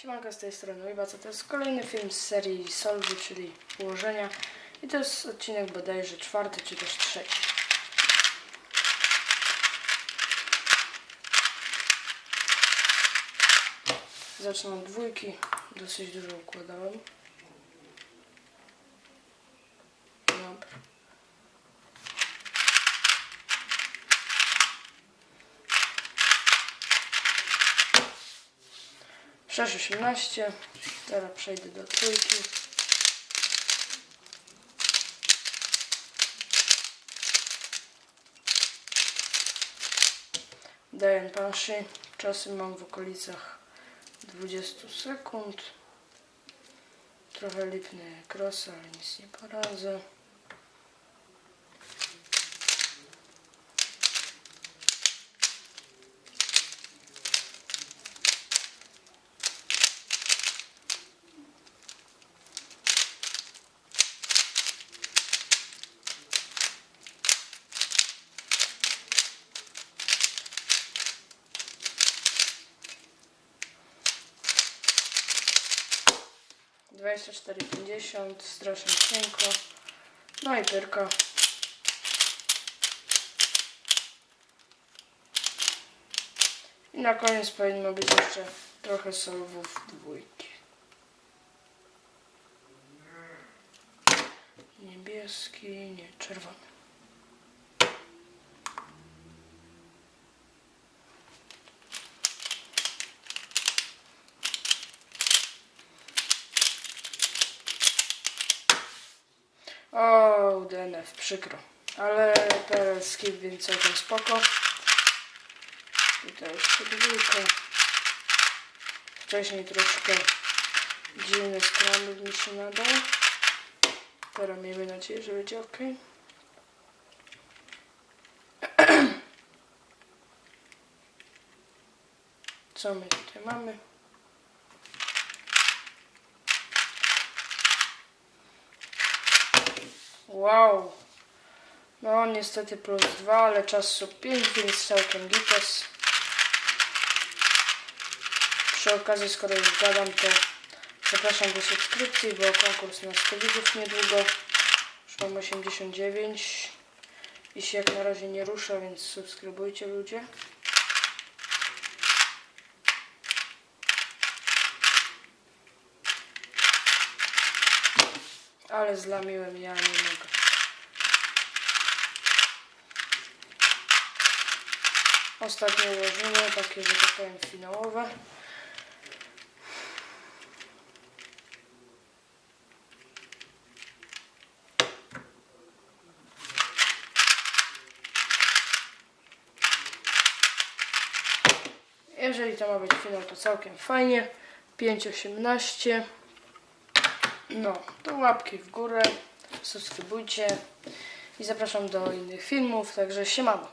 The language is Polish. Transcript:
Siemanko z tej strony Wybaca, to jest kolejny film z serii Solwy, czyli ułożenia i to jest odcinek bodajże czwarty czy też trzeci. Zacznę od dwójki, dosyć dużo układałem. 6, 18. Teraz przejdę do trójki. Daję panszy. Czasy mam w okolicach 20 sekund. Trochę lipny krosa, ale nic nie poradzę. Dwadzieścia cztery pięćdziesiąt, strasznie cienko. No i pyrka. I na koniec powinno być jeszcze trochę solwów dwójki. Niebieski, nie, czerwony. O, DNF, przykro. Ale teraz skip, więc całkiem spoko. Tutaj jeszcze dwójka. Wcześniej troszkę dziwny scramble mi się nadał. Teraz miejmy nadzieję, że będzie ok. Co my tutaj mamy? Wow. No niestety plus 2, ale czas sub 5, więc całkiem gites. Przy okazji, skoro już gadam, to zapraszam do subskrypcji, bo konkurs na 100 widzów niedługo. Już mam 89 i się jak na razie nie rusza, więc subskrybujcie ludzie. Ale zlamiłem, ja nie mogę. Ostatnie ułożenie, takie, że tak powiem, finałowe. Jeżeli to ma być finał, to całkiem fajnie. 5.18. No, to łapki w górę, subskrybujcie i zapraszam do innych filmów, także siemano.